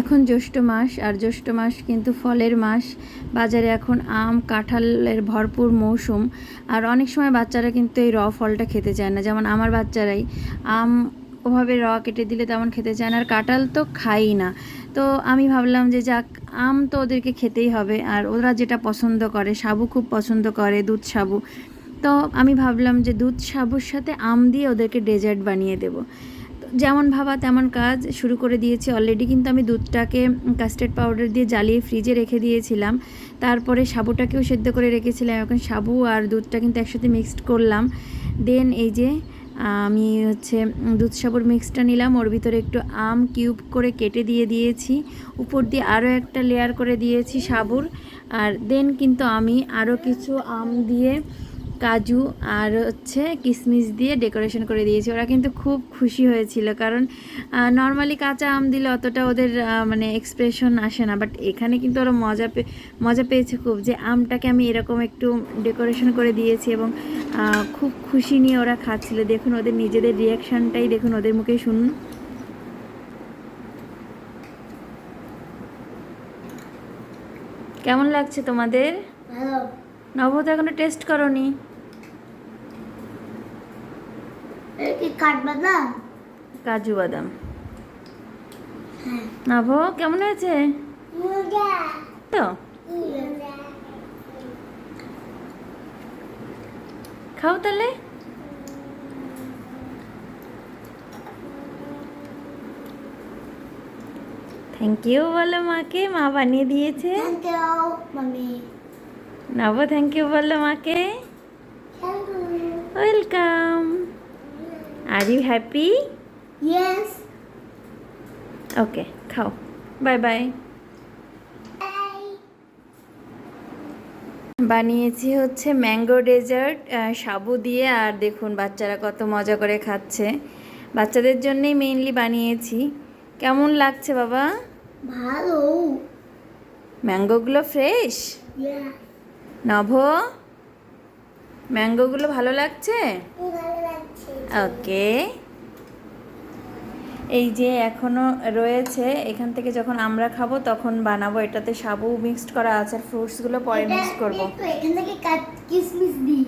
এখন জ্যৈষ্ঠ মাস, আর জ্যৈষ্ঠ মাস কিন্তু ফলের মাস। বাজারে এখন আম, কাঁঠালের ভরপুর মৌসুম। আর অনেক সময় বাচ্চারা কিন্তু এই র ফলটা খেতে চায় না। যেমন আমার বাচ্চারাই, আম ওভাবে র কেটে দিলে তেমন খেতে চায় না, আর কাঁঠাল তো খাই না। তো আমি ভাবলাম যে যাক, আম তো ওদেরকে খেতেই হবে, আর ওরা যেটা পছন্দ করে, সাবু খুব পছন্দ করে, দুধ সাবু। তো আমি ভাবলাম যে দুধ সাবুর সাথে আম দিয়ে ওদেরকে ডেজার্ট বানিয়ে দেবো। যেমন ভাবা তেমন কাজ শুরু করে দিয়েছি অলরেডি কিন্তু আমি দুধটাকে কাস্টার্ড পাউডার দিয়ে জ্বালিয়ে ফ্রিজে রেখে দিয়েছিলাম। তারপরে সাবুটাকেও সেদ্ধ করে রেখেছিলাম। এখন সাবু আর দুধটা কিন্তু একসাথে মিক্সড করলাম। দেন এই যে, আমি হচ্ছে দুধ সাবুর মিক্সটা নিলাম। ওর ভিতরে একটু আম কিউব করে কেটে দিয়ে দিয়েছি। উপর দিয়ে আরও একটা লেয়ার করে দিয়েছি সাবুর। আর দেন কিন্তু আমি আরও কিছু আম দিয়ে কাজু আর হচ্ছে কিশমিশ দিয়ে ডেকোরেশন করে দিয়েছি। ওরা কিন্তু খুব খুশি হয়েছিল কারণ নর্মালি কাঁচা আম দিলে অতটা ওদের মানে এক্সপ্রেশন আসে না। বাট এখানে কিন্তু ওরা মজা পে মজা পেয়েছে খুব যে আমটাকে আমি এরকম একটু ডেকোরেশন করে দিয়েছি এবং খুব খুশি নিয়ে ওরা খাচ্ছিল। দেখুন ওদের নিজেদের রিয়াকশানটাই দেখুন ওদের মুখে শুনুন। কেমন লাগছে তোমাদের? ভালো। নব এখনও টেস্ট করনি? কি কাঠবাদাম? কাজু বাদাম। হ্যাঁ। নব কেমন হয়েছে? তো? খাও তাহলে। থ্যাংক ইউ বলো মাকে মা বানিয়ে দিয়েছে। ইউ থ্যাংক ইউ বলল মাকে welcome are you happy yes okay খাও বাই বাই বানিয়েছি হচ্ছে ম্যাঙ্গো ডেজার্ট সাবু দিয়ে আর দেখুন বাচ্চারা কত মজা করে খাচ্ছে। বাচ্চাদের জন্যই মেইনলি বানিয়েছি। কেমন লাগছে বাবা? ভালো। ম্যাঙ্গোগুলো ফ্রেশ? নভ? ম্যাঙ্গোগুলো ভালো লাগছে? ভালো লাগছে। ওকে। এই যে এখনও রয়েছে এখান থেকে যখন আমরা খাব তখন বানাবো। এটাতে সাবু মিক্সড করা আছে আর ফ্রুটসগুলো পরে মিক্স করব। এখান থেকে কিসমিস দিই।